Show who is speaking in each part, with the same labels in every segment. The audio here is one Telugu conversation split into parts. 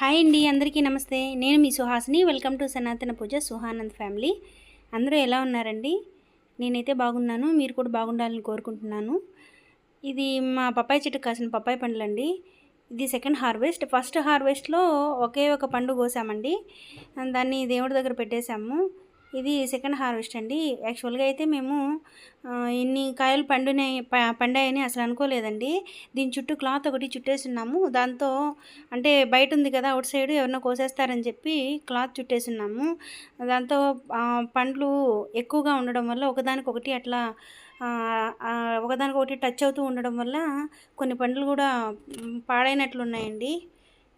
Speaker 1: హాయ్ అండి అందరికీ నమస్తే. నేను మీ సుహాసిని. వెల్కమ్ టు సనాతన పూజ సుహానంద్ ఫ్యామిలీ. అందరూ ఎలా ఉన్నారండి? నేనైతే బాగున్నాను. మీరు కూడా బాగుండాలని కోరుకుంటున్నాను. ఇది మా పప్పాయి చెట్టు కాసిన పప్పాయి పండ్లండి. ఇది సెకండ్ హార్వెస్ట్ ఫస్ట్ హార్వెస్ట్లో ఒకే ఒక పండు కోసామండి. దాన్ని దేవుడి దగ్గర పెట్టేశాము. ఇది సెకండ్ హార్వెస్ట్ అండి. యాక్చువల్గా అయితే మేము ఇన్ని కాయలు పండునాయి ప- పండాయని అసలు అనుకోలేదండి. దీని చుట్టూ క్లాత్ ఒకటి చుట్టేసున్నాము. దాంతో అంటే బయట ఉంది కదా అవుట్ సైడ్ ఎవరినో కోసేస్తారని చెప్పి క్లాత్ చుట్టేసున్నాము. దాంతో పండ్లు ఎక్కువగా ఉండడం వల్ల ఒకదానికొకటి అట్లా ఒకదానికొకటి టచ్ అవుతూ ఉండడం వల్ల కొన్ని పండ్లు కూడా పాడైనట్లున్నాయండి. పాడైనట్లు ఉన్నాయండి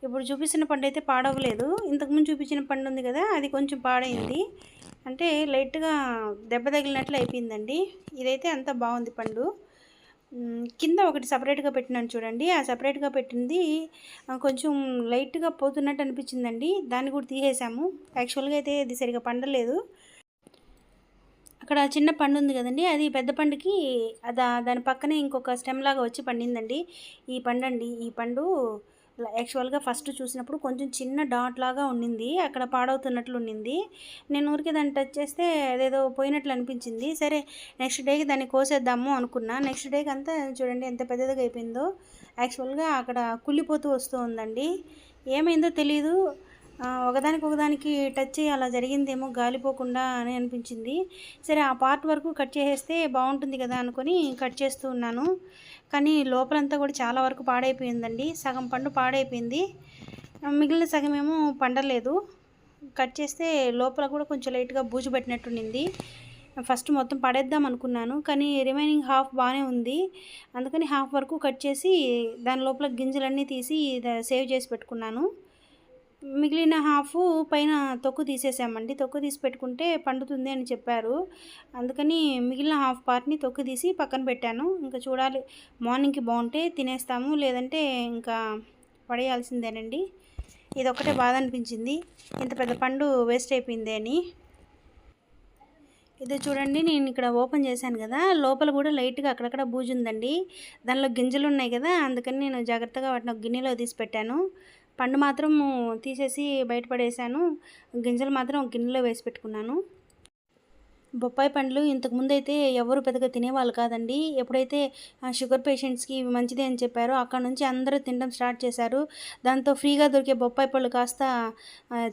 Speaker 1: ఇప్పుడు చూపిస్తున్న పండు అయితే పాడవలేదు. ఇంతకుముందు చూపించిన పండు ఉంది కదా అది కొంచెం పాడైంది. అంటే లైట్గా దెబ్బ తగిలినట్లు అయిపోయిందండి. ఇదైతే అంత బాగుంది పండు. కింద ఒకటి సపరేట్గా పెట్టినాను చూడండి. ఆ సపరేట్గా పెట్టింది కొంచెం లైట్గా పోతున్నట్టు అనిపించిందండి. దాన్ని కూడా తీసేసాము. యాక్చువల్గా అయితే ఇది సరిగా పండలేదు. అక్కడ చిన్న పండు ఉంది కదండి అది పెద్ద పండుకి అదా దాని పక్కనే ఇంకొక స్టెమ్ లాగా వచ్చి పండిందండి. ఈ పండు అండి ఈ పండు యాక్చువల్గా ఫస్ట్ చూసినప్పుడు కొంచెం చిన్న డాట్ లాగా ఉండింది అక్కడ పాడవుతున్నట్లు ఉండింది నేను ఊరికే దాన్ని టచ్ చేస్తే అదేదో పోయినట్లు అనిపించింది. సరే నెక్స్ట్ డేకి దాన్ని కోసేద్దాము అనుకున్నా. నెక్స్ట్ డేకి అంతా చూడండి ఎంత పెద్దదిగా అయిపోయిందో. యాక్చువల్గా అక్కడ కుళ్ళిపోతూ వస్తూ ఉందండి. ఏమైందో తెలియదు ఒకదానికి ఒకదానికి టచ్ అలా జరిగిందేమో గాలిపోకుండా అని అనిపించింది. సరే ఆ పార్ట్ వరకు కట్ చేసేస్తే బాగుంటుంది కదా అనుకొని కట్ చేస్తూ ఉన్నాను. కానీ లోపలంతా కూడా చాలా వరకు పాడైపోయిందండి. సగం పండు పాడైపోయింది. మిగిలిన సగం ఏమో పండలేదు. కట్ చేస్తే లోపల కూడా కొంచెం లైట్గా బూజు పెట్టినట్టుండింది. ఫస్ట్ మొత్తం పడేద్దాం అనుకున్నాను. కానీ రిమైనింగ్ హాఫ్ బాగానే ఉంది. అందుకని హాఫ్ వరకు కట్ చేసి దాని లోపల గింజలన్నీ తీసి సేవ్ చేసి పెట్టుకున్నాను. మిగిలిన హాఫ్ పైన తొక్కు తీసేసామండి. తొక్కు తీసి పెట్టుకుంటే పండుతుంది అని చెప్పారు. అందుకని మిగిలిన హాఫ్ పార్ట్ని తొక్కు తీసి పక్కన పెట్టాను. ఇంకా చూడాలి మార్నింగ్కి బాగుంటే తినేస్తాము లేదంటే ఇంకా పడేయాల్సిందేనండి. ఇది ఒకటే బాధ అనిపించింది. ఇంత పెద్ద పండు వేస్ట్ అయిపోయింది అని. ఇది చూడండి నేను ఇక్కడ ఓపెన్ చేశాను కదా. లోపల కూడా లైట్గా అక్కడక్కడ బూజు ఉందండి దానిలో గింజలు ఉన్నాయి కదా అందుకని నేను జాగ్రత్తగా వాటిని గిన్నెలో తీసి పెట్టాను. పండు మాత్రం తీసేసి బయటపడేసాను గింజలు మాత్రం గిన్నెలో వేసి పెట్టుకున్నాను. బొప్పాయి పండ్లు ఇంతకు ముందు అయితే ఎవరు పెద్దగా తినేవాళ్ళు కాదండి. ఎప్పుడైతే ఆ షుగర్ పేషెంట్స్కి ఇవి మంచిది అని చెప్పారో అక్కడ నుంచి అందరూ తినడం స్టార్ట్ చేశారు. దాంతో ఫ్రీగా దొరికే బొప్పాయి పళ్ళు కాస్త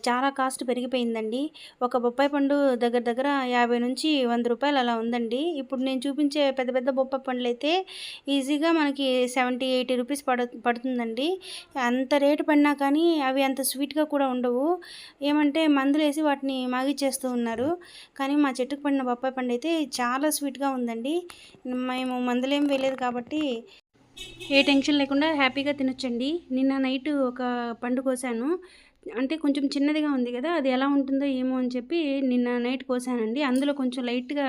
Speaker 1: చాలా కాస్ట్ పెరిగిపోయిందండి. ఒక బొప్పాయి పండు దగ్గర దగ్గర యాభై నుంచి వంద రూపాయలు అలా ఉందండి. ఇప్పుడు నేను చూపించే పెద్ద పెద్ద బొప్పాయి పండ్లు అయితే ఈజీగా మనకి సెవెంటీ ఎయిటీ రూపీస్ పడ పడుతుందండి. అంత రేటు పడినా కానీ అవి అంత స్వీట్గా కూడా ఉండవు. ఏమంటే మందులు వేసి వాటిని మాగిచ్చేస్తూ ఉన్నారు. కానీ మా చెట్టుకు పండిన బొప్పాయి పండు అయితే చాలా స్వీట్గా ఉందండి. మేము మందులేం వేయలేదు కాబట్టి ఏ టెన్షన్ లేకుండా హ్యాపీగా తినొచ్చండి. నిన్న నైట్ ఒక పండు కోసాను. అంటే కొంచెం చిన్నదిగా ఉంది కదా అది ఎలా ఉంటుందో ఏమో అని చెప్పి నిన్న నైట్ కోసానండి. అందులో కొంచెం లైట్గా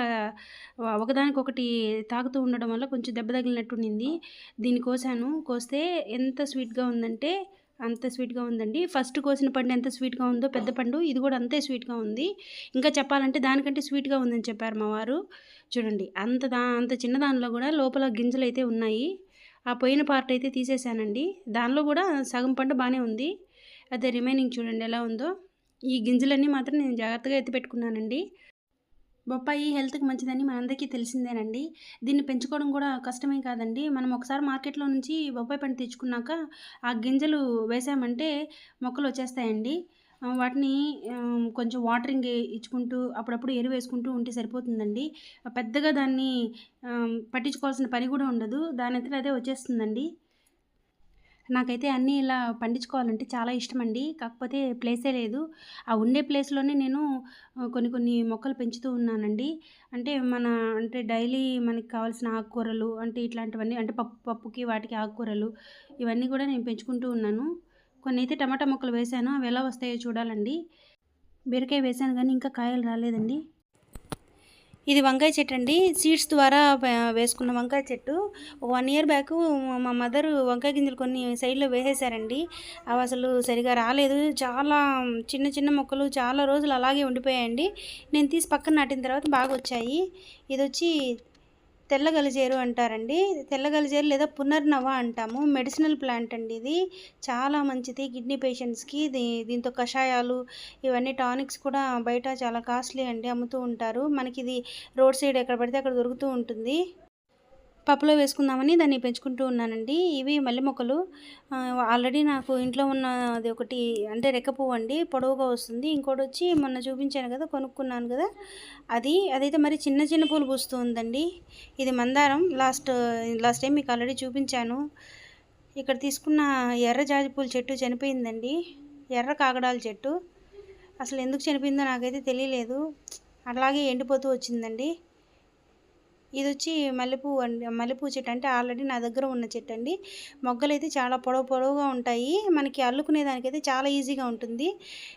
Speaker 1: ఒకదానికొకటి తాకుతూ ఉండడం వల్ల కొంచెం దెబ్బ తగిలినట్టు ఉండింది. దీన్ని కోసాను. కోస్తే ఎంత స్వీట్గా ఉందంటే అంత స్వీట్గా ఉందండి. ఫస్ట్ కోసిన పండు ఎంత స్వీట్గా ఉందో పెద్ద పండు ఇది కూడా అంతే స్వీట్గా ఉంది. ఇంకా చెప్పాలంటే దానికంటే స్వీట్గా ఉందని చెప్పారు మా వారు. చూడండి అంత దా అంత చిన్న దానిలో కూడా లోపల గింజలు అయితే ఉన్నాయి. ఆ పోయిన పార్ట్ అయితే తీసేసానండి. దానిలో కూడా సగం పండు బాగానే ఉంది. అదే రిమైనింగ్ చూడండి ఎలా ఉందో. ఈ గింజలన్నీ మాత్రం నేను జాగ్రత్తగా ఎత్తి పెట్టుకున్నానండి. బొప్పాయి హెల్త్కి మంచిదని మనందరికీ తెలిసిందేనండి. దీన్ని పెంచుకోవడం కూడా కష్టమే కాదండి. మనం ఒకసారి మార్కెట్లో నుంచి బొప్పాయి పండు తెచ్చుకున్నాక ఆ గింజలు వేసామంటే మొక్కలు వచ్చేస్తాయండి. వాటిని కొంచెం వాటరింగ్ ఇచ్చుకుంటూ అప్పుడప్పుడు ఎరువు వేసుకుంటూ ఉంటే సరిపోతుందండి. పెద్దగా దాన్ని పట్టించుకోవాల్సిన పని కూడా ఉండదు. దాని అంతటా అదే వచ్చేస్తుందండి. నాకైతే అన్నీ ఇలా పండించుకోవాలంటే చాలా ఇష్టం అండి కాకపోతే ప్లేసే లేదు. ఆ ఉండే ప్లేస్లోనే నేను కొన్ని కొన్ని మొక్కలు పెంచుతూ ఉన్నానండి. అంటే మన అంటే డైలీ మనకి కావాల్సిన ఆకుకూరలు అంటే ఇట్లాంటివన్నీ అంటే పప్పు పప్పుకి వాటికి ఆకుకూరలు ఇవన్నీ కూడా నేను పెంచుకుంటూ ఉన్నాను. కొన్ని అయితే టమాటా మొక్కలు వేశాను అవి ఎలా వస్తాయో చూడాలండి. బీరకాయ వేశాను కానీ ఇంకా కాయలు రాలేదండి. ఇది వంకాయ చెట్టు అండి. సీడ్స్ ద్వారా వేసుకున్న వంకాయ చెట్టు. వన్ ఇయర్ బ్యాక్ మా మదర్ వంకాయ గింజలు కొన్ని సైడ్లో వేసేసారండి. అవి అసలు సరిగా రాలేదు. చాలా చిన్న చిన్న మొక్కలు చాలా రోజులు అలాగే ఉండిపోయాయండి. నేను తీసి పక్కన నాటిన తర్వాత బాగా వచ్చాయి ఇది వచ్చి తెల్ల గలిజేరు అంటారండి. తెల్ల గలిజేరు లేదా పునర్నవ అంటాము. మెడిసినల్ ప్లాంట్ అండి ఇది. చాలా మంచిది. కిడ్నీ పేషెంట్స్కి దీ దీంతో కషాయాలు ఇవన్నీ టానిక్స్ కూడా బయట చాలా కాస్ట్లీ అండి అమ్ముతూ ఉంటారు. మనకి ఇది రోడ్ సైడ్ ఎక్కడ పడితే అక్కడ దొరుకుతూ ఉంటుంది. పప్పులో వేసుకుందామని దాన్ని పెంచుకుంటూ ఉన్నానండి. ఇవి మల్లె మొక్కలు. ఆల్రెడీ నాకు ఇంట్లో ఉన్న అది ఒకటి అంటే రెక్క పువ్వు అండి. పొడవుగా వస్తుంది. ఇంకోటి వచ్చి మొన్న చూపించాను కదా కొనుక్కున్నాను కదా. అది అదైతే మరి చిన్న చిన్న పూలు పూస్తూ ఉందండి ఇది మందారం. లాస్ట్ లాస్ట్ టైం మీకు ఆల్రెడీ చూపించాను. ఇక్కడ తీసుకున్న ఎర్ర జాజి పూల చెట్టు చనిపోయిందండి. ఎర్ర కాగడాల చెట్టు. అసలు ఎందుకు చనిపోయిందో నాకైతే తెలియలేదు. అలాగే ఎండిపోతూ వచ్చిందండి. ఇది వచ్చి మల్లెపూ అండి మల్లెపూ చెట్టు అంటే ఆల్రెడీ నా దగ్గర ఉన్న చెట్టు అండి మొగ్గలు అయితే చాలా పొడవు పొడవుగా ఉంటాయి. మనకి అల్లుకునే దానికైతే చాలా ఈజీగా ఉంటుంది.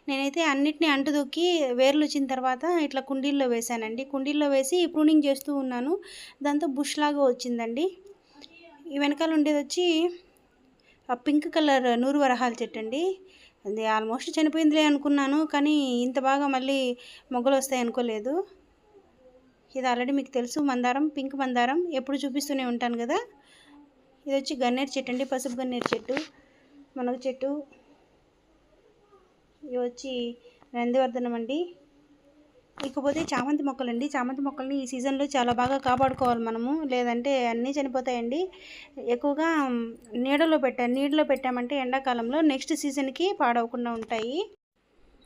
Speaker 1: నేనైతే అన్నిటినీ అంటుదొక్కి వేర్లు వచ్చిన తర్వాత ఇట్లా కుండీల్లో వేశానండి. కుండీల్లో వేసి ప్రూనింగ్ చేస్తూ ఉన్నాను. దాంతో బుష్ లాగా వచ్చిందండి. ఈ వెనకాల ఉండేది వచ్చి ఆ పింక్ కలర్ నూరు వరహాల చెట్టు అండి అది ఆల్మోస్ట్ చనిపోయిందిలే అనుకున్నాను. కానీ ఇంత బాగా మళ్ళీ మొగ్గలు వస్తాయి అనుకోలేదు ఇది ఆల్రెడీ మీకు తెలుసు మందారం పింక్ మందారం ఎప్పుడు చూపిస్తూనే ఉంటాను కదా. ఇది వచ్చి గన్నేరు చెట్టు అండి పసుపు గన్నేరు చెట్టు మునగ చెట్టు. ఇవి వచ్చి నందివర్ధనం అండి. ఇకపోతే చామంతి మొక్కలండి. చామంతి మొక్కల్ని ఈ సీజన్లో చాలా బాగా కాపాడుకోవాలి మనము. లేదంటే అన్నీ చనిపోతాయండి. ఎక్కువగా నీడలో పెట్టాను నీడలో పెట్టామంటే ఎండాకాలంలో నెక్స్ట్ సీజన్కి పాడవకుండా ఉంటాయి.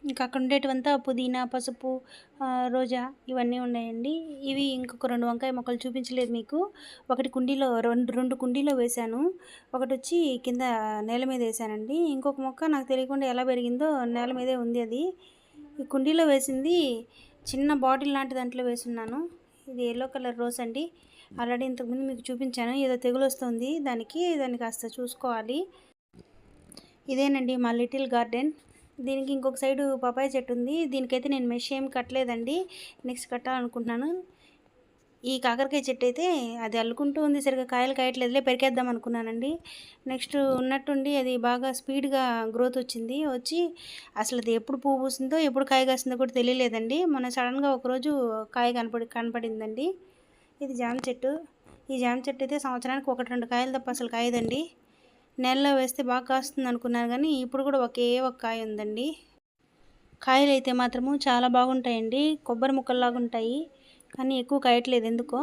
Speaker 1: ఇంకా అక్కడ ఉండేటివంతా పుదీనా పసుపు రోజా ఇవన్నీ ఉన్నాయండి. ఇవి ఇంకొక రెండు వంకాయ మొక్కలు చూపించలేదు మీకు. ఒకటి కుండీలో రెండు రెండు కుండీలో వేశాను. ఒకటి వచ్చి కింద నేల మీద వేసానండి ఇంకొక మొక్క నాకు తెలియకుండా ఎలా పెరిగిందో నేల మీదే ఉంది అది. ఈ కుండీలో వేసింది చిన్న బాటిల్ లాంటి దాంట్లో వేసున్నాను. ఇది ఎల్లో కలర్ రోజ్ అండి. ఆల్రెడీ ఇంతకుముందు మీకు చూపించాను. ఏదో తెగులు వస్తుంది. దానికి దాన్ని కాస్త చూసుకోవాలి. ఇదేనండి మా లిటిల్ గార్డెన్. దీనికి ఇంకొక సైడు పపాయ చెట్టు ఉంది. దీనికైతే నేను మెష్ ఏం కట్టలేదండి. నెక్స్ట్ కట్టాలనుకుంటున్నాను. ఈ కాకరకాయ చెట్టు అయితే అది అల్లుకుంటూ ఉంది. సరిగ్గా కాయలు కాయట్లేదులే పెరికేద్దాం అనుకున్నానండి. నెక్స్ట్ ఉన్నట్టుండి అది బాగా స్పీడ్గా గ్రోత్ వచ్చింది. వచ్చి అసలు అది ఎప్పుడు పువ్వు పూసిందో ఎప్పుడు కాయ కాసిందో కూడా తెలియలేదండి. మొన్న సడన్గా ఒకరోజు కాయ కనపడి కనపడిందండి. ఇది జామ చెట్టు. ఈ జామ చెట్టు అయితే సంవత్సరానికి ఒకటి రెండు కాయలు తప్ప అసలు కాయదండి. నెలలో వేస్తే బాగా కాస్తుంది అనుకున్నాను కానీ ఇప్పుడు కూడా ఒకే ఒక కాయ ఉందండి. కాయలు అయితే మాత్రము చాలా బాగుంటాయండి. కొబ్బరి ముక్కల్లాగా ఉంటాయి కానీ ఎక్కువ కాయట్లేదు. ఎందుకో?